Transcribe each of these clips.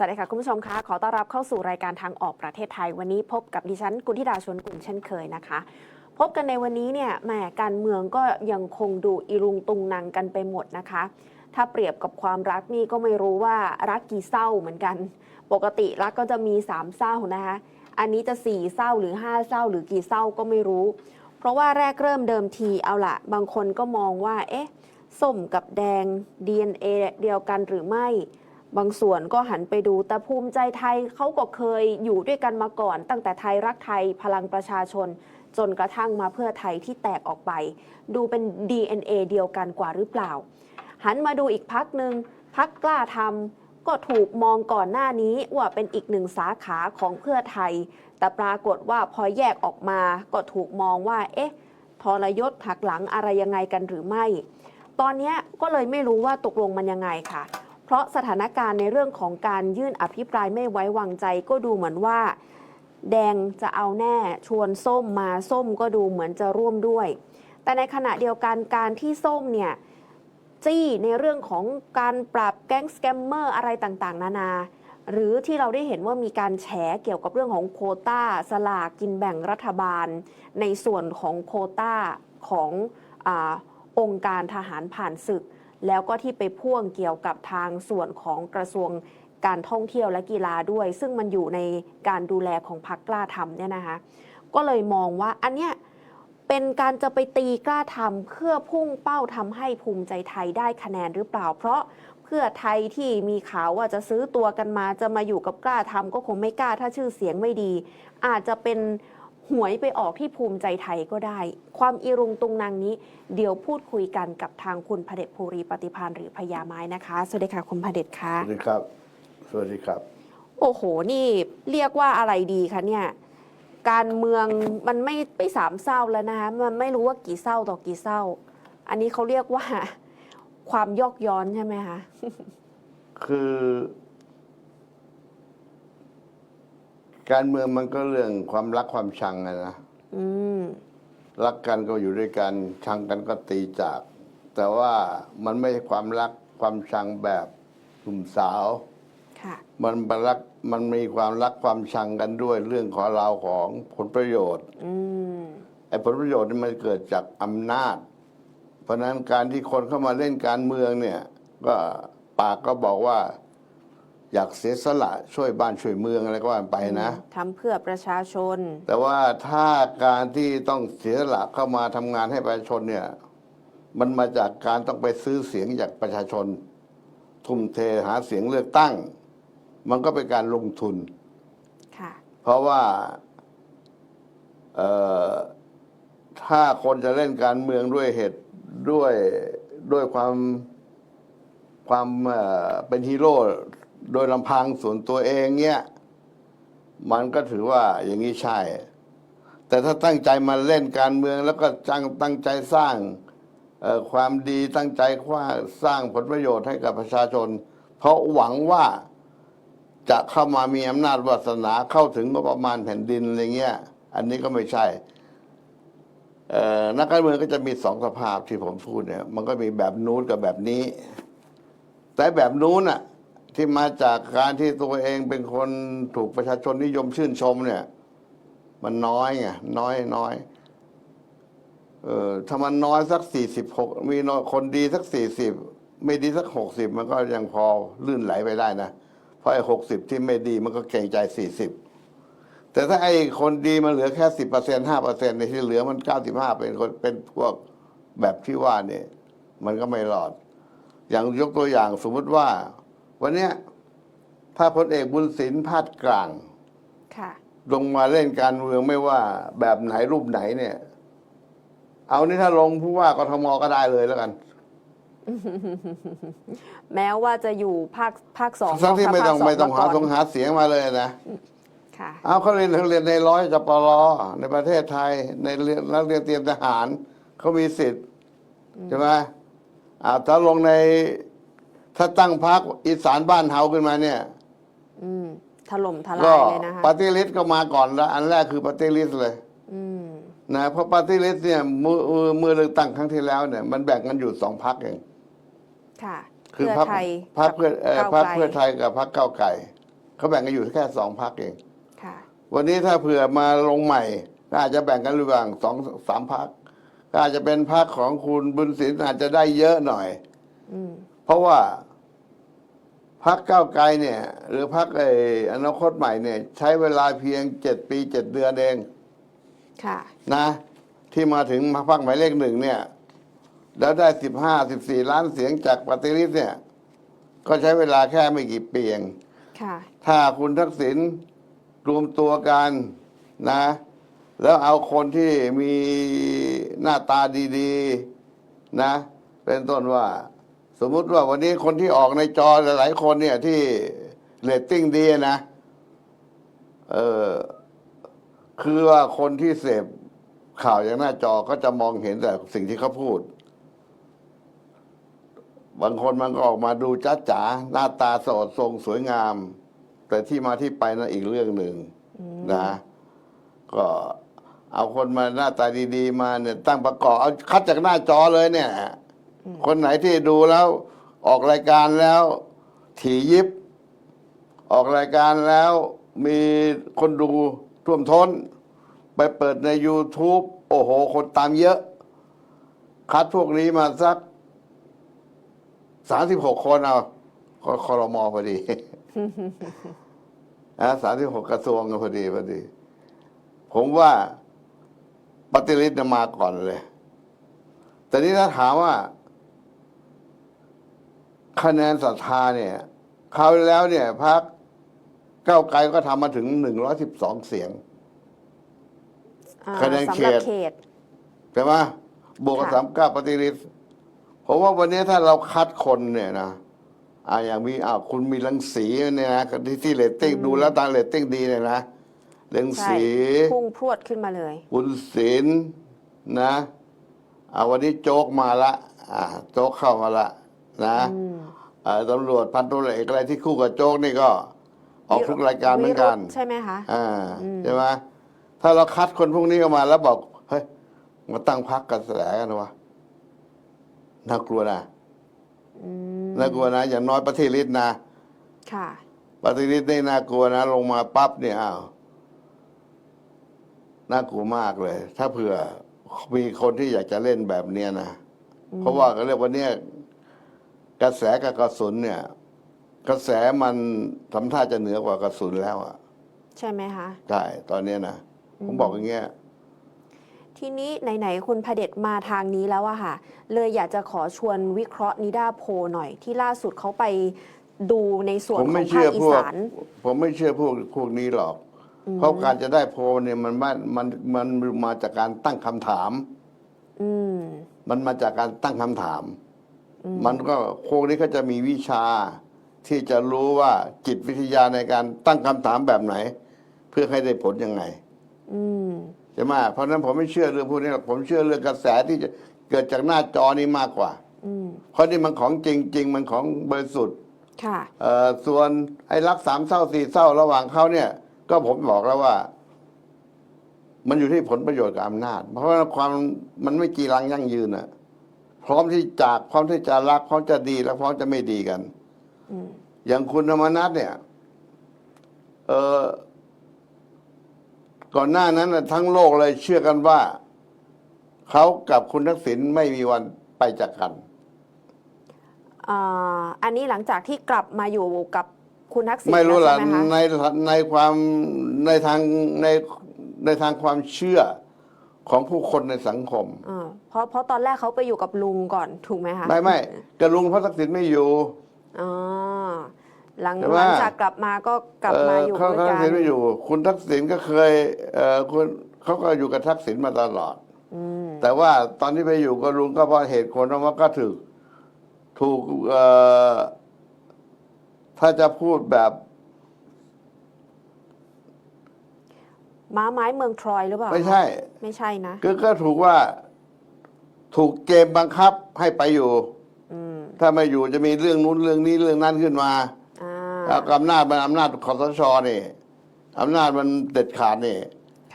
สวัสดีค่ะคุณผู้ชมคะขอต้อนรับเข้าสู่รายการทางออกประเทศไทย วันนี้พบกับดิฉันกุลธิดาชวนกุลเช่นเคยนะคะ พบกันในวันนี้เนี่ยแหมการเมืองก็ยังคงดูอีรุงตุงนังกันไปหมดนะคะ ถ้าเปรียบกับความรักนี่ก็ไม่รู้ว่ารักกี่เศร้าเหมือนกัน ปกติรักก็จะมีสามเศร้านะคะอันนี้จะสี่เศร้าหรือห้าเศร้าหรือกี่เศร้าก็ไม่รู้ เพราะว่าแรกเริ่มเดิมทีเอาละบางคนก็มองว่าเอ๊ะส้มกับแดง DNA เดียวกันหรือไม่ บางส่วนก็หันไปดูแต่ภูมิใจไทยเขาก็เคยอยู่ด้วยกันมาก่อน ตั้งแต่ไทยรักไทยพลังประชาชน จนกระทั่งมาเพื่อไทยที่แตกออกไป ดูเป็น DNA เดียวกันกว่าหรือเปล่า หันมาดูอีกพักหนึ่งพักกล้าทำก็ถูกมองก่อนหน้านี้ว่าเป็นอีกหนึ่งสาขาของเพื่อไทย แต่ปรากฏว่าพอแยกออกมาก็ถูกมองว่า เอ๊ะทรยศหักหลังอะไรยังไงกันหรือไม่ ตอนนี้ก็เลยไม่รู้ว่าตกลงมันยังไงค่ะ เพราะสถานการณ์ในเรื่องของการยื่นอภิปรายไม่ไว้วางใจก็ดูเหมือนว่า แดงจะเอาแน่ชวนส้มมาส้มก็ดูเหมือนจะร่วมด้วย แต่ในขณะเดียวกันการที่ส้มเนี่ยจี้ในเรื่องของการปราบแก๊งสแกมเมอร์อะไรต่างๆ นานา หรือที่เราได้เห็นว่ามีการแฉเกี่ยวกับเรื่องของโควตาสลากกินแบ่งรัฐบาล ในส่วนของโควตาของอองค์การทหารผ่านศึก แล้วก็ที่ไปพ่วงเกี่ยวกับทางส่วนของกระทรวงการท่องเที่ยวและกีฬาด้วย ซึ่งมันอยู่ในการดูแลของพรรคกล้าทำเนี่ยนะคะ ก็เลยมองว่าอันเนี้ยเป็นการจะไปตีกล้าทำเพื่อพุ่งเป้าทำให้ภูมิใจไทยได้คะแนนหรือเปล่า เพราะเพื่อไทยที่มีข่าวว่าจะซื้อตัวกันมาจะมาอยู่กับกล้าทำก็คงไม่กล้าถ้าชื่อเสียงไม่ดี อาจจะเป็น หวยไปออกที่ภูมิใจไทยก็ได้ ความอีรุงตุงนางนี้ เดี๋ยวพูดคุยกันกับทางคุณพเดชภูริปฏิพานหรือพญาไม้นะคะ สวัสดีค่ะคุณพเดชค่ะ สวัสดีครับ สวัสดีครับ โอ้โห นี่เรียกว่าอะไรดีคะเนี่ย การเมืองมันไม่ไม่สามเศร้าแล้วนะคะมันไม่รู้ว่ากี่เศร้าต่อกี่เศร้า อันนี้เขาเรียกว่า ความยอกย้อนใช่ไหมคะ คือ การเมืองมันก็เรื่องความรักความชังอะนะอืมรักกันก็อยู่ด้วยกันชังกันก็ตีจาก แต่ว่ามันไม่ใช่ความรักความชังแบบหนุ่มสาว ค่ะ มันเป็นรักมันมีความรักความชังกันด้วยเรื่องของเราวของผลประโยชน์อืมไอ้ผลประโยชน์นี่มันเกิดจากอำนาจ เพราะฉะนั้นการที่คนเข้ามาเล่นการเมืองเนี่ย ก็ปากก็บอกว่า อยากเสียสละช่วยบ้านช่วยเมืองอะไรก็ว่าไปนะ ทำเพื่อประชาชน แต่ว่าถ้าการที่ต้องเสียสละเข้ามาทำงานให้ประชาชนเนี่ย มันมาจากการต้องไปซื้อเสียงจากประชาชน ทุ่มเทหาเสียงเลือกตั้ง มันก็เป็นการลงทุน ค่ะ เพราะว่าเอ่อถ้าคนจะเล่นการเมืองด้วยเหตุด้วยด้วยความความเอ่อเป็นฮีโร่ โดยลำพังส่วนตัวเองเนี่ยมันก็ถือว่าอย่างนี้ใช่ แต่ถ้าตั้งใจมาเล่นการเมืองแล้วก็ตั้งตั้งใจสร้างความดีตั้งใจว่าสร้างผลประโยชน์ให้กับประชาชน เพราะหวังว่าจะเข้ามามีอำนาจวาสนาเข้าถึงงบประมาณแผ่นดินอะไรเงี้ย อันนี้ก็ไม่ใช่นักการเมืองก็จะมีสองสภาพที่ผมพูดเนี่ย มันก็มีแบบนู้นกับแบบนี้ แต่แบบนู้นน่ะ ที่มาจากการที่ตัวเองเป็นคนถูกประชาชนนิยมชื่นชมเนี่ย มันน้อยไงน้อยน้อยเออถ้ามันน้อยสักสี่สิบหกมีน้อยคนดีสักสี่สิบไม่ดีสักหกสิบมันก็ยังพอลื่นไหลไปได้นะ เพราะไอ้หกสิบที่ไม่ดีมันก็เกรงใจสี่สิบแต่ถ้าไอ้คนดีมันเหลือแค่สิบเปอร์เซ็นห้าเปอร์เซ็นในที่เหลือมันเก้าสิบห้าเป็นคนเป็นพวกแบบที่ว่าเนี่ย มันก็ไม่รอด อย่างยกตัวอย่างสมมติว่า วันเนี้ยถ้าพลเอกบุญสินพาดกลาง ค่ะ ลงมาเล่นการเมืองไม่ว่าแบบไหนรูปไหนเนี่ย เอานี่ถ้าลงผู้ว่ากทมก็ได้เลยแล้วกัน แม้ว่าจะอยู่ภาคภาคสองทั้งที่ไม่ต้องภาคสไม่ต้องหาก่นต้องหาเสียงมาเลยนะ ค่ะ เอาเขาเรียนเขาเรียนในร้อยจปรในประเทศไทย ในเรียนนักเรียนเตรียมทหารเขามีสิทธิ์ใช่ไหมอ่าถ้าลงใน ถ้าตั้งพักอีสานบ้านเฮาขึ้นมาเนี่ย อืมถล่มทลาก็ยเลยนะคะปฏิริษก็มาก่อนแล้ว อันแรกคือปฏิริษเลย อืมนะเพราะปฏิริษเนี่ยมือมือมือเลือกตั้งครั้งที่แล้วเนี่ยมันแบ่งกันอยู่สองพักเอง ค่ะ คือเพื่อพรรคไทยพรรคเพื่อเอ่อกับพรรคก้าวไกลเพื่อไทยกับพรรคก้าวไก่เขาแบ่งกันอยู่แค่สองพักเอง ค่ะ วันนี้ถ้าเผื่อมาลงใหม่ก็อาจจะแบ่งกันระหว่างสองสามพักก็อาจจะเป็นพักของคุณบุญศิลป์อาจจะได้เยอะหน่อย อืมเพราะว่า พักก้าวไกลเนี่ย หรือพักไอ้อนาคตใหม่เนี่ย ใช้เวลาเพียงเจ็ดปีเจ็ดเดือนเองค่ะนะ ที่มาถึงพักหมายเลขหนึ่งเนี่ย แล้วได้สิบห้าสิบสี่ล้านเสียงจากปฏิริษีเนี่ย ก็ใช้เวลาแค่ไม่กี่ปีเองค่ะ ถ้าคุณทักษิณรวมตัวกันนะ แล้วเอาคนที่มีหน้าตาดี ๆ นะ เป็นต้นว่า สมมุติว่าวันนี้คนที่ออกในจอหลาย ๆ คนเนี่ยที่เรตติ้งดีนะ เออคือว่าคนที่เสพข่าวอย่างหน้าจอก็จะมองเห็นแต่สิ่งที่เขาพูด บางคนมันก็ออกมาดูจ้าจ๋าหน้าตาสดทรงสวยงาม แต่ที่มาที่ไปนั่นอีกเรื่องหนึ่งนะ ก็เอาคนมาหน้าตาดี ๆ มาเนี่ยตั้งประกอบเอาคัดจากหน้าจอเลยเนี่ย คนไหนที่ดูแล้ว ออกรายการแล้ว ถี่ยิบ ออกรายการแล้วมีคนดูท่วมท้น ไปเปิดใน YouTube โอ้โห คนตามเยอะ คัดพวกนี้มาสักสามสิบหกคนเอาคอรมอพอดีนะสามสิบหกกระทรวงพอดีพอดี ผมว่าปฏิริษีมาก่อนเลย แต่นี้ถ้าถามว่า คะแนนศรัทธาเนี่ยคราวที่แล้วเนี่ยพักก้าวไกลก็ทำมาถึงหนึ่งร้อยสิบสองเสียง อ่าคะแนนสำหรับเขตเขต ใช่ไหมบวกกับค่ะ สามเก้าปฏิริษีผมว่าวันนี้ถ้าเราคัดคนเนี่ยนะอ่าอย่างมีอ่าคุณมีรังสีเนี่ยนะที่ที่เรตติ้งดูแล้วตามเรตติ้งดีเนี่ยนะรังใช่สี พุ่งพรวดขึ้นมาเลยบุญศิลป์นะอ่าวันนี้โจ๊กมาละอ่าโจ๊กเข้ามาละ นะอืมอ่าตำรวจพันตำรวจเอกอะไรที่คู่กับโจ๊กนี่ก็ ออกทุกรายการเหมือนกันวิรุธใช่ไหมคะอ่าอืมใช่ไหมถ้าเราคัดคนพวกนี้ออกมาแล้วบอกเฮ้ยมาตั้งพักกระแสกันวะน่ากลัวนะอืมน่ากลัวนะอย่างน้อยประเทศฤทธิ์นะค่ะปฏิริษีนี่น่ากลัวนะลงมาปั๊บเนี่ยอ้าวน่ากลัวมากเลย ถ้าเผื่อมีคนที่อยากจะเล่นแบบเนี้ยนะเพราะว่าก็เรียกว่าเนี่ย กระแสกับกระสุนเนี่ย กระแสมันทำท่าจะเหนือกว่ากระสุนแล้วอะใช่ไหมคะ ใช่ตอนเนี้ยนะผมบอกอย่างเงี้ย ทีนี้ไหน ๆ คุณพระเด็จมาทางนี้แล้วอะค่ะ เลยอยากจะขอชวนวิเคราะห์นิดาโพลหน่อย ที่ล่าสุดเขาไปดูในส่วนผมขอไม่งภาเชื่อคอีพวก สาน ผมไม่เชื่อพวกพวกนี้หรอก เพราะการจะได้โพลเนี่ยมันมันมันมันมาจากการตั้งคำถาม อืม มันมาจากการตั้งคำถาม มันก็พวกนี้ก็จะมีวิชาที่จะรู้ว่าจิตวิทยาในการตั้งคำถามแบบไหน เพื่อให้ได้ผลยังไงอืมใช่ไหมเพราะฉะนั้นผมไม่เชื่อเรื่องพวกนี้หรอกผมเชื่อเรื่องกระแสที่จะเกิดจากหน้าจอนี้มากกว่าอืมเพราะนี่มันของจริงๆมันของบริสุทธิ์ค่ะเอ่อส่วนไอ้รักสามเศร้าสี่เศร้าระหว่างเขาเนี่ย ก็ผมบอกแล้วว่า มันอยู่ที่ผลประโยชน์กับอำนาจ เพราะว่าความมันไม่กีรังยั่งยืนอะ พร้อมที่จากพร้อมที่จะรักพร้อมจะดีและพร้อมจะไม่ดีกันอืมอย่างคุณธรรมนัฐเนี่ย เออก่อนหน้านั้นน่ะทั้งโลกเลยเชื่อกันว่าเขากับคุณทักษิณไม่มีวันไปจากกันอ่าอันนี้หลังจากที่กลับมาอยู่กับคุณทักษิณไม่รู้แล้วล่ะใช่ไหมคะในในความในทางในในทางความเชื่อ ของผู้คนในสังคมอ่าเพราะเพราะตอนแรกเขาไปอยู่กับลุงก่อนถูกไหมคะไม่ไม่กระลุงเพราะทักษิณไม่อยู่อ๋อหลังใช่ไหมหลังจากกลับมาก็กลับมาอยู่เเขาด้วยทักักนษิณไม่อยู่ คุณทักษิณก็เคยเออคุณเขาก็อยู่กับทักษิณมาตลอดอืมแต่ว่าตอนที่ไปอยู่กับลุงก็เพราะเหตุผลว่าก็ถูกถูกเอ่อถ้าจะพูดแบบ ม้าไม้เมืองทรอยหรือเปล่าไม่ใช่ ไม่ใช่นะก็ก็ถูกว่าถูกเกมบังคับให้ไปอยู่ อืมถ้าไม่อยู่จะมีเรื่องนู้นเรื่องนี้เรื่องนั้นขึ้นมาอ่าแล้วอำนาจมันอำนาจคอสชนี่อำนาจมันเด็ดขาดนี่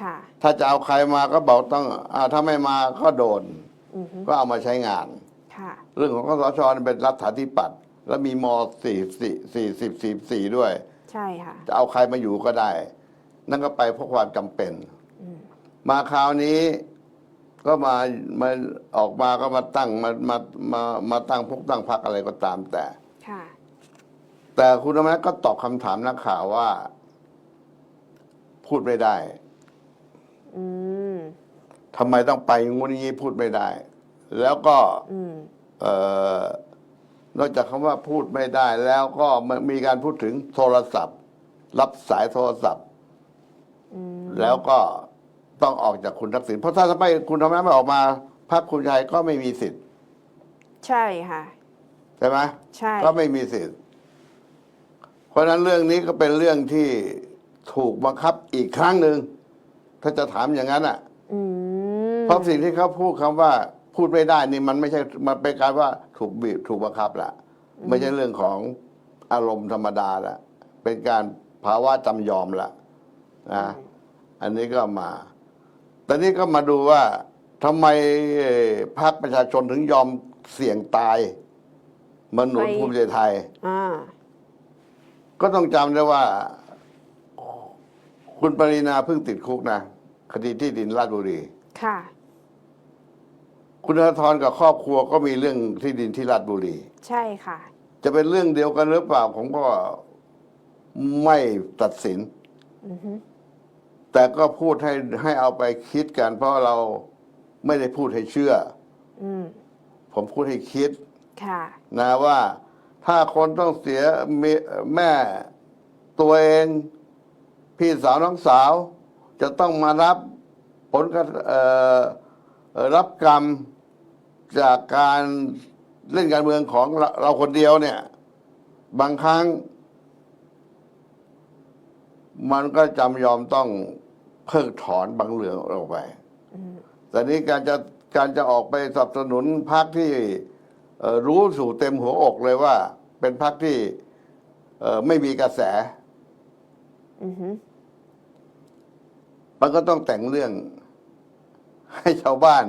ค่ะ ถ้าจะเอาใครมาก็บอกต้องอาถ้าไม่มาก็โดน อือฮึก็เอามาใช้งาน ค่ะ เรื่องของคอสชนี่เป็นรัฐาธิปัตย์แล้วมีมสี่สี่สี่สิบสี่สี่ด้วย ใช่ค่ะ จะเอาใครมาอยู่ก็ได้ นั่นก็ไปเพราะความจำเป็นอืมมาคราวนี้ก็มามาออกมาก็มาตั้งมามามามาตั้งพวกตั้งพักอะไรก็ตามแต่ค่ะแต่คุณธรรมนัฐก็ตอบคำถามนักข่าวว่า พูดไม่ได้อืมทำไมต้องไปงุนงี้พูดไม่ได้ แล้วก็อืมเอ่อนอกจากคำว่าพูดไม่ได้ แล้วก็มันมีการพูดถึงโทรศัพท์ รับสายโทรศัพท์อืม แล้วก็ต้องออกจากคุณทักษิณเพราะถ้าไม่คุณธรรมนัฐไม่ออกมาพรรคคุณชัยก็ไม่มีสิทธิ์ใช่ค่ะ ใช่ไหมใช่ ก็ไม่มีสิทธิ์ เพราะฉะนั้นเรื่องนี้ก็เป็นเรื่องที่ถูกบังคับอีกครั้งหนึ่งถ้าจะถามอย่างนั้นอะอืมเพราะสิ่งที่เขาพูดคำว่า พูดไม่ได้นี่มันไม่ใช่มันเป็นการว่าถูกบีบถูกบังคับละไม่ใช่เรื่องของอารมณ์ธรรมดาละเป็นการภาวะจำยอมละนะ อันนี้ก็มาแต่นี่ก็มาดูว่าทำไมเอ่อพรรคประชาชนถึงยอมเสี่ยงตายมาหนุนภูมิใจไทยอ่าก็ต้องจำได้ว่า คุณปรินาเพิ่งติดคุกนะคดีที่ดินราชบุรี ค่ะ คุณธนาธรกับครอบครัวก็มีเรื่องที่ดินที่ราชบุรี ใช่ค่ะ จะเป็นเรื่องเดียวกันหรือเปล่าผมก็ไม่ตัดสิน อือฮึ แต่ก็พูดให้ให้เอาไปคิดกัน เพราะเราไม่ได้พูดให้เชื่ออืมผมพูดให้คิดค่ะนะว่า ถ้าคนต้องเสียเมแม่ตัวเอง พี่สาวน้องสาว จะต้องมารับผลกระเอ่อเอ่อรับกรรมจากการเล่นการเมืองของเราเราคนเดียวเนี่ย บางครั้ง มันก็จำยอมต้อง เพิกถอนบางเรื่องออกไปอืมแต่นี้การจะการจะออกไปสนับสนุนพรรคที่เอ่อรู้สู่เต็มหัวอกเลยว่า เป็นพรรคที่เอ่อไม่มีกระแสอือฮึมันก็ต้องแต่งเรื่อง ให้ชาวบ้าน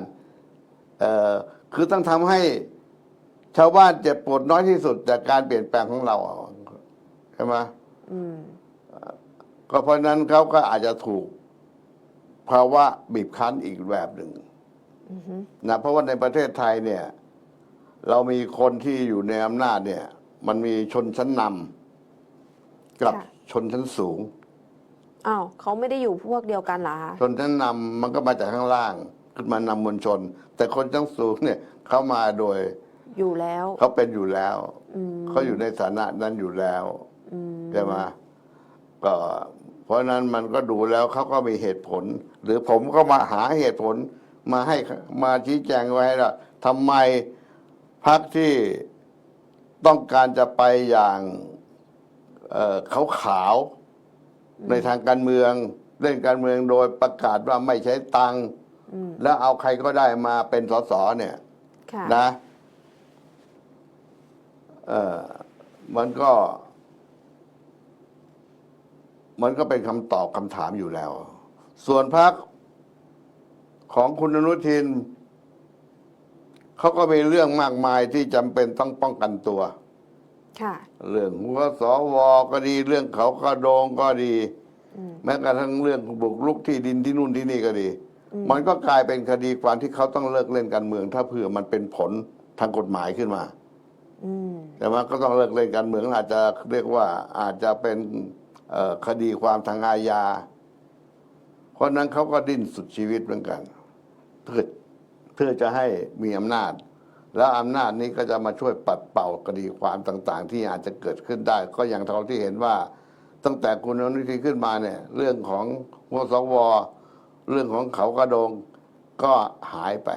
เอ่อคือต้องทำให้ชาวบ้านเจ็บปวดน้อยที่สุดจากการเปลี่ยนแปลงของเราใช่ไหมอืมก็เพราะฉะนั้นเขาก็อาจจะถูก ภาวะบีบคั้นอีกแบบหนึ่งอือฮึนะเพราะว่าในประเทศไทยเนี่ย เรามีคนที่อยู่ในอำนาจเนี่ย มันมีชนชั้นนำกับชนชั้นสูงอ้าวเขาไม่ได้อยู่พวกเดียวกันเหรอคะชนชั้นนำมันก็มาจากข้างล่างขึ้นมานำมวลชน แต่คนชั้นสูงเนี่ยเขามาโดยอยู่แล้วเขาเป็นอยู่แล้วอืมเขาอยู่ในฐานะนั้นอยู่แล้วอืมใช่ไหมก็ เพราะฉะนั้นมันก็ดูแล้วเขาก็มีเหตุผล หรือผมก็มาหาเหตุผลมาให้มาชี้แจงไว้ว่าทำไมพรรคที่ต้องการจะไปอย่างเอ่อขาวขาวๆในทางการเมือง เล่นการเมืองโดยประกาศว่าไม่ใช้ตังค์อืมแล้วเอาใครก็ได้มาเป็นสสเนี่ยค่ะนะเออมันก็ มันก็เป็นคำตอบคำถามอยู่แล้ว ส่วนพักของคุณอนุทินเขาก็มีเรื่องมากมายที่จำเป็นต้องป้องกันตัวค่ะเรื่องหัวสวก็ดี เรื่องเขากระโดงก็ดีอืมแม้กระทั่งเรื่องบุกรุกที่ดินที่นู่นที่นี่ก็ดีอืมมันก็กลายเป็นคดีความที่เขาต้องเลิกเล่นการเมือง ถ้าเผื่อมันเป็นผลทางกฎหมายขึ้นมาอืมแต่ว่าก็ต้องเลิกเล่นการเมืองอาจจะเรียกว่าอาจจะเป็นเอ่อ คดีความทางอาญา เพราะฉะนั้นเขาก็ดิ้นสุดชีวิตเหมือนกันเพื่อเพื่อจะให้มีอำนาจ แล้วอำนาจนี้ก็จะมาช่วยปัดเป่าคดีความต่าง ๆ ที่อาจจะเกิดขึ้นได้ ก็อย่างเราที่เห็นว่า ตั้งแต่คุณอนุทินขึ้นมาเนี่ย เรื่องของวสวเรื่องของเขากระโดงก็หายไป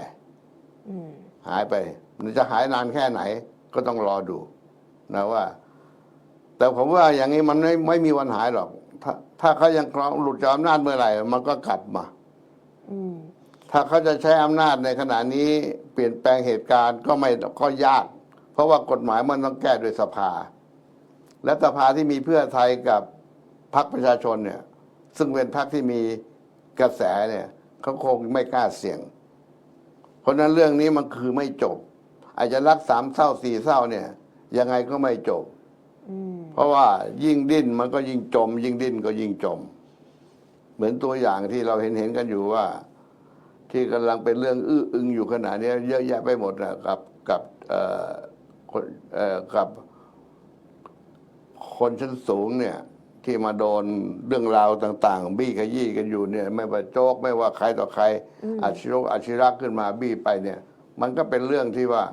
อืมหายไป มันจะหายนานแค่ไหนก็ต้องรอดูนะว่า แต่ผมว่าอย่างนี้มันไม่ไม่มีวันหายหรอก ถ้าถ้าเขายังครองหลุดจากอำนาจเมื่อไหร่ มันก็กลับมา อืม ถ้าเขาจะใช้อำนาจในขณะนี้เปลี่ยนแปลงเหตุการณ์ก็ไม่ก็ยาก เพราะว่ากฎหมายมันต้องแก้โดยสภา และสภาที่มีเพื่อไทยกับพรรคประชาชนเนี่ย ซึ่งเป็นพรรคที่มีกระแสเนี่ยเขาคงไม่กล้าเสี่ยง เพราะฉะนั้นเรื่องนี้มันคือไม่จบ อาจจะรักสามเศร้าสี่เศร้าเนี่ย ยังไงก็ไม่จบอืม เพราะว่ายิ่งดิ้นมันก็ยิ่งจม ยิ่งดิ้นก็ยิ่งจม เหมือนตัวอย่างที่เราเห็นเห็นๆกันอยู่ว่า ที่กำลังเป็นเรื่องอื้ออึงอยู่ขณะนี้เยอะแยะไปหมดนะกับกับเอ่อคนเอ่อกับคนชั้นสูงเนี่ย ที่มาโดนเรื่องราวต่าง ๆ บี้ขยี้กันอยู่เนี่ย ไม่ว่าโจ๊กไม่ว่าใครต่อใครอาชิรกอาชิรักขึ้นมาบี้ไปเนี่ย มันก็เป็นเรื่องที่ว่า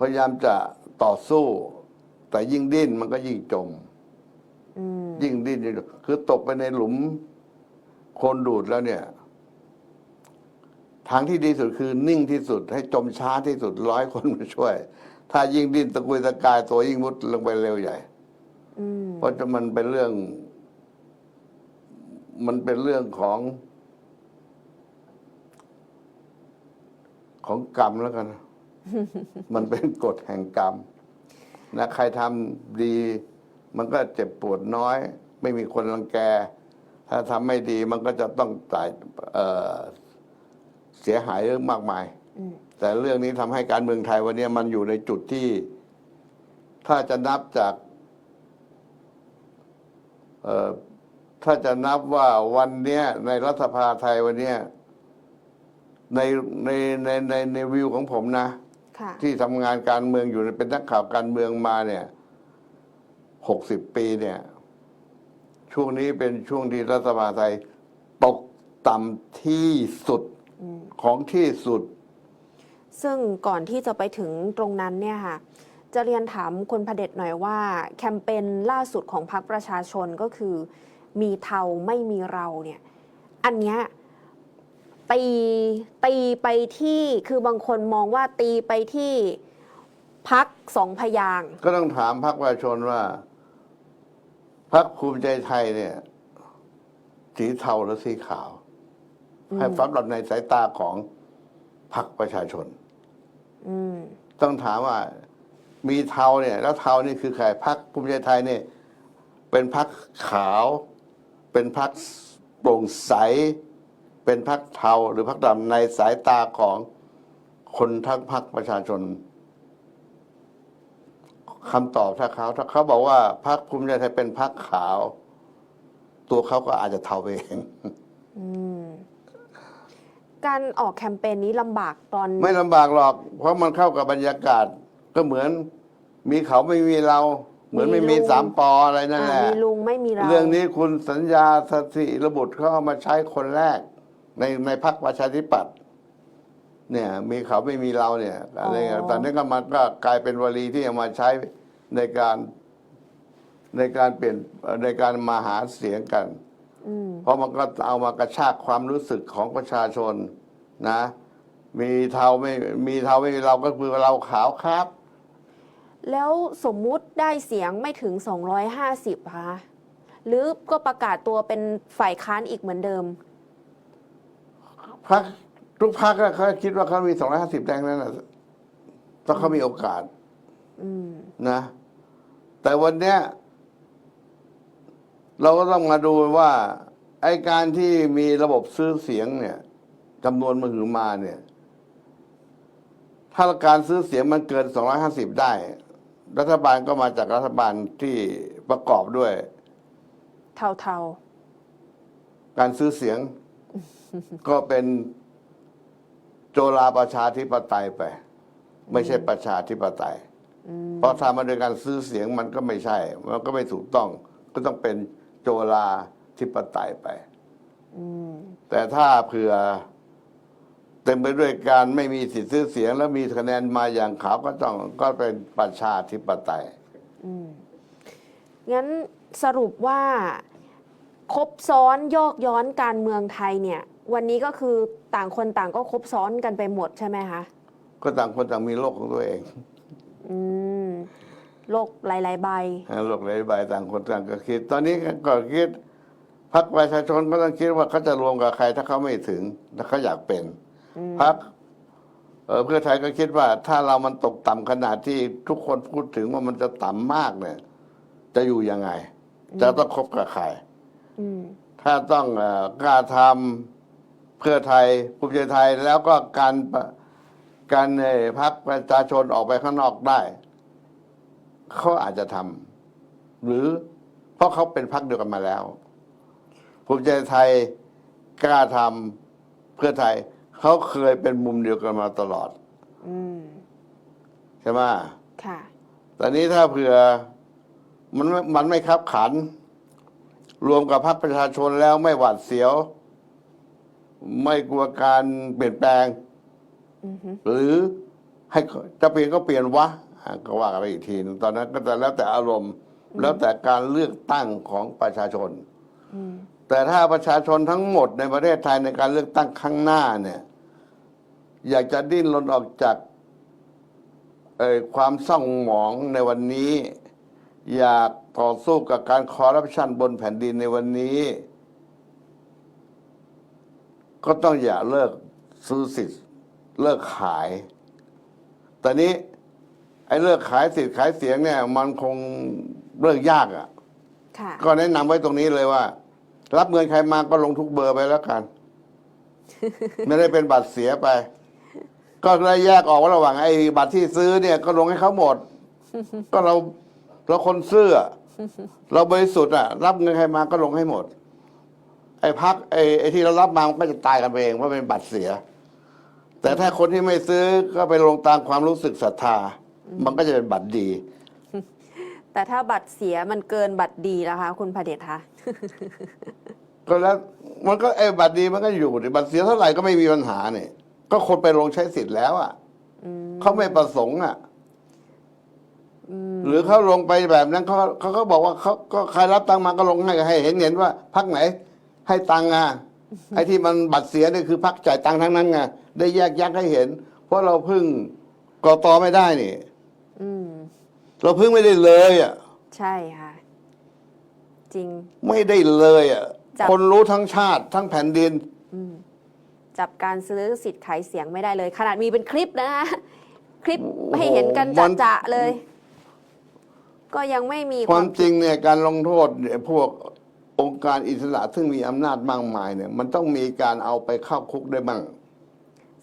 พยายามจะต่อสู้ แต่ยิ่งดิ้นมันก็ยิ่งจม อืมยิ่งดิ้นยิ่งคือตกไปในหลุมโคลนดูดแล้วเนี่ย ทางที่ดีสุดคือนิ่งที่สุด ให้จมช้าที่สุดร้อยคนมาช่วย ถ้ายิ่งดิ้นตะกุยตะกายตัวยิ่งมุดลงไปเร็วใหญ่ อืมเพราะจะมันเป็นเรื่อง มันเป็นเรื่องของ ของกรรมแล้วกันนะ มันเป็นกฎแห่งกรรมนะใครทำดี มันก็เจ็บปวดน้อย ไม่มีคนรังแก ถ้าทำไม่ดีมันก็จะต้องจ่ายเอ่อเสียหายเรื่องมากมายอืมแต่เรื่องนี้ทำให้การเมืองไทยวันนี้มันอยู่ในจุดที่ ถ้าจะนับจากเอ่อถ้าจะนับว่าวันเนี้ยในรัฐสภาไทยวันเนี้ยในในในในในวิวของผมนะค่ะ ที่ทำงานการเมืองอยู่เป็นนักข่าวการเมืองมาเนี่ยหกสิบปีเนี่ย ช่วงนี้เป็นช่วงที่รัฐบาลไทยตกต่ำที่สุดอืมของที่สุด ซึ่งก่อนที่จะไปถึงตรงนั้นเนี่ยค่ะจะเรียนถามคุณพเดชหน่อยว่า แคมเปญล่าสุดของพรรคประชาชนก็คือ มีเทาไม่มีเราเนี่ย อันเนี้ย ตีตีไปที่คือบางคนมองว่าตีไปที่พักสองพยางค์ก็ต้องถามพรรคประชาชนว่าพรรคภูมิใจไทยเนี่ย สีเทาหรือสีขาว ให้สำหรับในสายตาของพรรคประชาชนอืมต้องถามว่า มีเทาเนี่ย แล้วเทานี่คือใครพรรคภูมิใจไทยเนี่ย เป็นพรรคขาว เป็นพรรคโปร่งใส เป็นพรรคเทาหรือพรรคดำในสายตาของคนทั้งพรรคประชาชนคำตอบถ้าเขาถ้าเขาบอกว่าพรรคภูมิใจไทยเป็นพรรคขาว ตัวเขาก็อาจจะเทาไปเองอืมการออกแคมเปญนี้ลำบากตอน ไม่ลำบากหรอก เพราะมันเข้ากับบรรยากาศ ก็เหมือนมีเขาไม่มีเรา เหมือนไม่มีสามปออะไรนั่นแหอ่าละมีลุงไม่มีเรา เรื่องนี้คุณสัญญาสถิระบุตรเขาเอามาใช้คนแรก ในในพรรคประชาธิปัตย์เนี่ย มีเขาไม่มีเราเนี่ยอะไรเงี้ยตอนนี้ก็มันก็กลายเป็นวลีที่เอามาใช้ในการในการเปลี่ยนในการมาหาเสียงกันอืมเพราะมันก็เอามากระชากความรู้สึกของประชาชนนะ มีเทาไม่มีเทาไม่มีเราก็คือเราขาวครับ แล้วสมมุติได้เสียงไม่ถึง 250คะหรือก็ประกาศตัวเป็นฝ่ายค้านอีกเหมือนเดิม พักทุกพักเขาคิดว่าเขามีสองร้อยห้าสิบแดงนั่นแหละถ้าเขามีโอกาสอืมนะ แต่วันเนี้ย เราก็ต้องมาดูว่า ไอการที่มีระบบซื้อเสียงเนี่ยจำนวนมือมาเนี่ย ถ้าการซื้อเสียงมันเกิน250ได้ รัฐบาลก็มาจากรัฐบาลที่ประกอบด้วย เทาการซื้อเสียง ก็เป็นโจลาประชาธิปไตยไป ไม่ใช่ประชาธิปไตยๆอืมเพราะทำมาโดยการซื้อเสียงมันก็ไม่ใช่ มันก็ไม่ถูกต้อง ก็ต้องเป็นโจลาธิปไตยไปอืมแต่ถ้าเผื่อเต็มไปด้วยการไม่มีสิทธิซื้อเสียง แล้วมีคะแนนมาอย่างขาวก็ต้องก็เป็นประชาธิปไตยอืมงั้นสรุปว่าครบซ้อนโยกย้อนการเมืองไทยเนี่ย วันนี้ก็คือต่างคนต่างก็ครบซ้อนกันไปหมดใช่ไหมคะ ก็ต่างคนต่างมีโลกของตัวเองอืมโลกหลาย ๆ ใบ โลกหลายใบต่างคนต่างก็คิด ตอนนี้ก็คิดพรรคประชาชนก็ต้องคิดว่าเขาจะรวมกับใครถ้าเขาไม่ถึงถ้าเขาอยากเป็นอืมพรรคเอ่อเพื่อไทยก็คิดว่า ถ้าเรามันตกต่ำขนาดที่ทุกคนพูดถึงว่ามันจะต่ำมากเนี่ย จะอยู่ยังไง จะต้องคบกับใครอืมถ้าต้องเอ่อกล้าทำ เพื่อไทยภูมิใจไทยแล้วก็การปะการเอ่อพรรคประชาชนออกไปข้างนอกได้เขาอาจจะทำหรือเพราะเขาเป็นพักเดียวกันมาแล้วภูมิใจไทยกล้าทำเพื่อไทยเขาเคยเป็นมุมเดียวกันมาตลอดอืมใช่ไหมค่ะตอนนี้ถ้าเผื่อมันไม่มันไม่คับขัน รวมกับพรรคประชาชนแล้วไม่หวาดเสียว ไม่กลัวการเปลี่ยนแปลง อือฮึหรือให้จะเปลี่ยนก็เปลี่ยนวะอะก็ว่ากันไปอีกทีหนึงตอนนั้นก็จะแล้วแต่อารมณ์ แล้วแต่การเลือกตั้งของประชาชน อืมแต่ถ้าประชาชนทั้งหมดในประเทศไทยในการเลือกตั้งข้างหน้าเนี่ย อยากจะดิ้นรนออกจากเอ่อความเศร้าหมองในวันนี้ อยากต่อสู้กับการคอร์รัปชันบนแผ่นดินในวันนี้ ก็ต้องอย่าเลิกซื้อสิทธิ์เลิกขาย ตอนนี้ไอ้เลิกขายสิทธิ์ขายเสียงเนี่ย มันคงเลิกยากอะค่ะ ก็แนะนำไว้ตรงนี้เลยว่า รับเงินใครมาก็ลงทุกเบอร์ไปแล้วกัน ไม่ได้เป็นบัตรเสียไป ก็เลยแยกออกว่าระหว่างไอ้บัตรที่ซื้อเนี่ย ก็ลงให้เขาหมด ก็เราเราคนซื้ออะเราบริสุทธิ์อะ รับเงินใครมาก็ลงให้หมด ไอ้พักไอ้ไอ้ที่เรารับมามันก็จะตายกันไปเองเพราะเป็นบัตรเสีย แต่ถ้าคนที่ไม่ซื้อก็ไปลงตามความรู้สึกศรัทธา มันก็จะเป็นบัตรดี แต่ถ้าบัตรเสียมันเกินบัตรดีแล้วคะ คุณพระเดชคะก็แล้วมันก็ไอ้บัตรดีมันก็อยู่ดิบัตรเสียเท่าไหร่ก็ไม่มีปัญหาเนี่ยก็คนไปลงใช้สิทธิ์แล้วอะอืมเขาไม่ประสงค์อะอืมหรือเขาลงไปแบบนั้นเขาเขาก็บอกว่าเขาก็ใครรับตังค์มาก็ลงให้ให้เห็นเห็นว่าพักไหน ให้ตังค์อะไอ้ที่มันบัตรเสียนี่คือพักจ่ายตังค์ทั้งนั้นไงได้แยกยักให้เห็น เพราะเราพึ่งกตไม่ได้นี่อืมเราพึ่งไม่ได้เลยอะใช่ค่ะ จริง ไม่ได้เลยอะจับ คนรู้ทั้งชาติทั้งแผ่นดิน อืมจับการซื้อสิทธิ์ขายเสียงไม่ได้เลย ขนาดมีเป็นคลิปนะคลิปให้เห็นกันมัน จะๆเลย ก็ยังไม่มีความจริงเนี่ยการลงโทษเนี่ยพวก องค์การอิสระซึ่งมีอำนาจมากมายเนี่ย มันต้องมีการเอาไปเข้าคุกได้บ้าง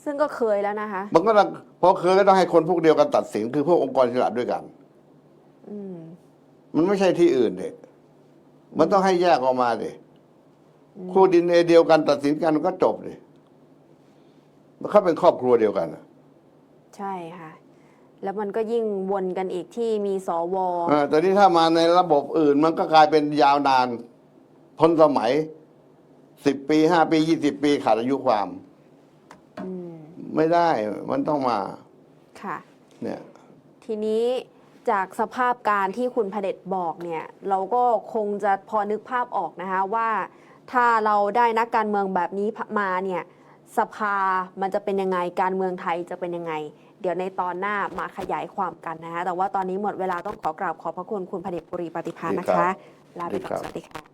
ซึ่งก็เคยแล้วนะคะ มันก็ต้องพอเคยก็ต้องให้คนพวกเดียวกันตัดสินคือพวกองค์กรอิสระด้วยกันอืมมันไม่ใช่ที่อื่นเนี่ยมันต้องให้แยกออกมาดิคู่ดินเอเดียวกันตัดสินกันมันก็จบดิมันเขาเป็นครอบครัวเดียวกันอะใช่ค่ะ แล้วมันก็ยิ่งวนกันอีกที่มีสว เออแต่นี่ถ้ามาในระบบอื่น มันก็กลายเป็นยาวนาน ทนสมัยสิบปีห้าปียี่สิบปีขาดอายุความ อืมไม่ได้มันต้องมา ค่ะ เนี่ย ทีนี้จากสภาพการที่คุณพเดชบอกเนี่ย เราก็คงจะพอนึกภาพออกนะคะว่า ถ้าเราได้นักการเมืองแบบนี้มาเนี่ย สภามันจะเป็นยังไงการเมืองไทยจะเป็นยังไง เดี๋ยวในตอนหน้ามาขยายความกันนะคะแต่ว่าตอนนี้หมดเวลาต้องขอกราบขอบพระคุณคุณพเดชปุรีปฏิภาณนะคะลาไปก่อนสวัสดีค่ะ